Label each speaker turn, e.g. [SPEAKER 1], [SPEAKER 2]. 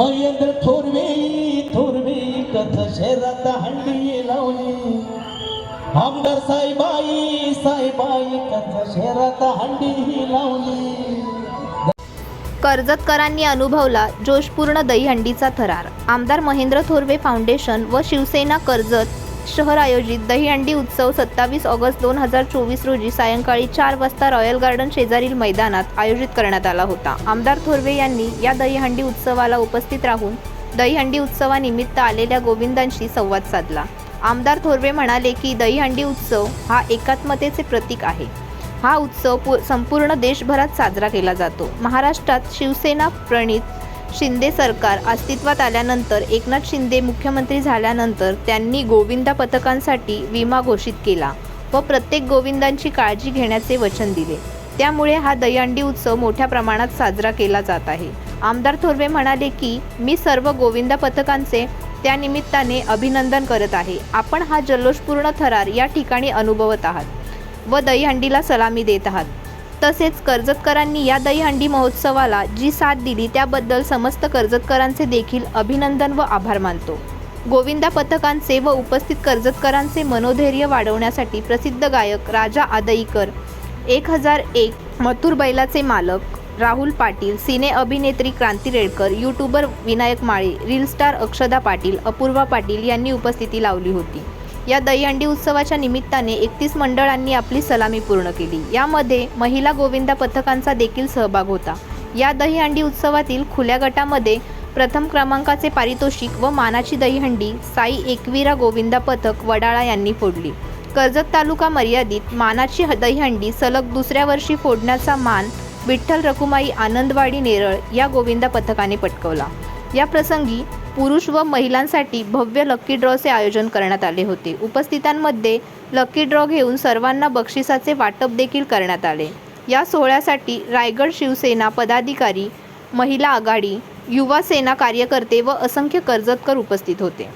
[SPEAKER 1] मयंद्र थोरवे थोरवे कथ शहरात हंडी लावली. आमदार साईबाई साईबाई कथा शहरात हंडी लावली.
[SPEAKER 2] कर्जतकरांनी अनुभवला जोशपूर्ण दहीहंडीचा थरार. आमदार महेंद्र थोरवे फाउंडेशन व शिवसेना कर्जत शहर आयोजित दहीहंडी उत्सव सत्तावीस ऑगस्ट दोन हजार चोवीस रोजी सायंकाळी चार वाजता रॉयल गार्डन शेजारील मैदानात आयोजित करण्यात आला होता. आमदार थोरवे यांनी या दहीहंडी उत्सवाला उपस्थित राहून दहीहंडी उत्सवानिमित्त आलेल्या गोविंदांशी संवाद साधला. आमदार थोरवे म्हणाले की दहीहंडी उत्सव हा एकात्मतेचे प्रतीक आहे. हा उत्सव संपूर्ण देशभरात साजरा केला जातो. महाराष्ट्रात शिवसेना प्रणित शिंदे सरकार अस्तित्वात आल्यानंतर एकनाथ शिंदे मुख्यमंत्री झाल्यानंतर त्यांनी गोविंदा पथकांसाठी विमा घोषित केला व प्रत्येक गोविंदांची काळजी घेण्याचे वचन दिले. त्यामुळे हा दहीहंडी उत्सव मोठ्या प्रमाणात साजरा केला जात आहे. आमदार थोरवे म्हणाले की मी सर्व गोविंदा पथकांचे त्यानिमित्ताने अभिनंदन करत आहे. आपण हा जल्लोषपूर्ण थरार या ठिकाणी अनुभवत आहात व दहीहंडीला सलामी देत आहात. तसेच कर्जतकरांनी या दहीहंडी महोत्सवाला जी साथ दिली त्याबद्दल समस्त कर्जतकरांचे देखील अभिनंदन व आभार मानतो. गोविंदा पथकांचे व उपस्थित कर्जतकरांचे मनोधैर्य वाढवण्यासाठी प्रसिद्ध गायक राजा आदईकर एक हजार एक मथुर बैलाचे मालक राहुल पाटील सिने अभिनेत्री Kranti Redkar YouTuber Vinayak Male reel star Akshada Patil Apurva Patil यांनी उपस्थिती लावली होती. या दहीहंडी उत्सवाच्या निमित्ताने एकतीस मंडळांनी आपली सलामी पूर्ण केली. यामध्ये महिला गोविंदा पथकांचा देखील सहभाग होता. या दहीहंडी उत्सवातील खुल्या गटामध्ये प्रथम क्रमांकाचे पारितोषिक व मानाची दहीहंडी साई एकवीरा गोविंदा पथक वडाळा यांनी फोडली. कर्जत तालुका मर्यादित मानाची दहीहंडी सलग दुसऱ्या वर्षी फोडण्याचा मान विठ्ठल रखुमाई आनंदवाडी नेरळ या गोविंदा पथकाने पटकवला. या प्रसंगी पुरुष व महिलांसाठी भव्य लक्की ड्रॉचे आयोजन करण्यात आले होते. उपस्थितांमध्ये लक्की ड्रॉ घेऊन सर्वांना बक्षिसाचे वाटप देखील करण्यात आले. या सोहळ्यासाठी रायगड शिवसेना पदाधिकारी महिला आघाडी युवा सेना कार्यकर्ते व असंख्य कर्जतकर उपस्थित होते.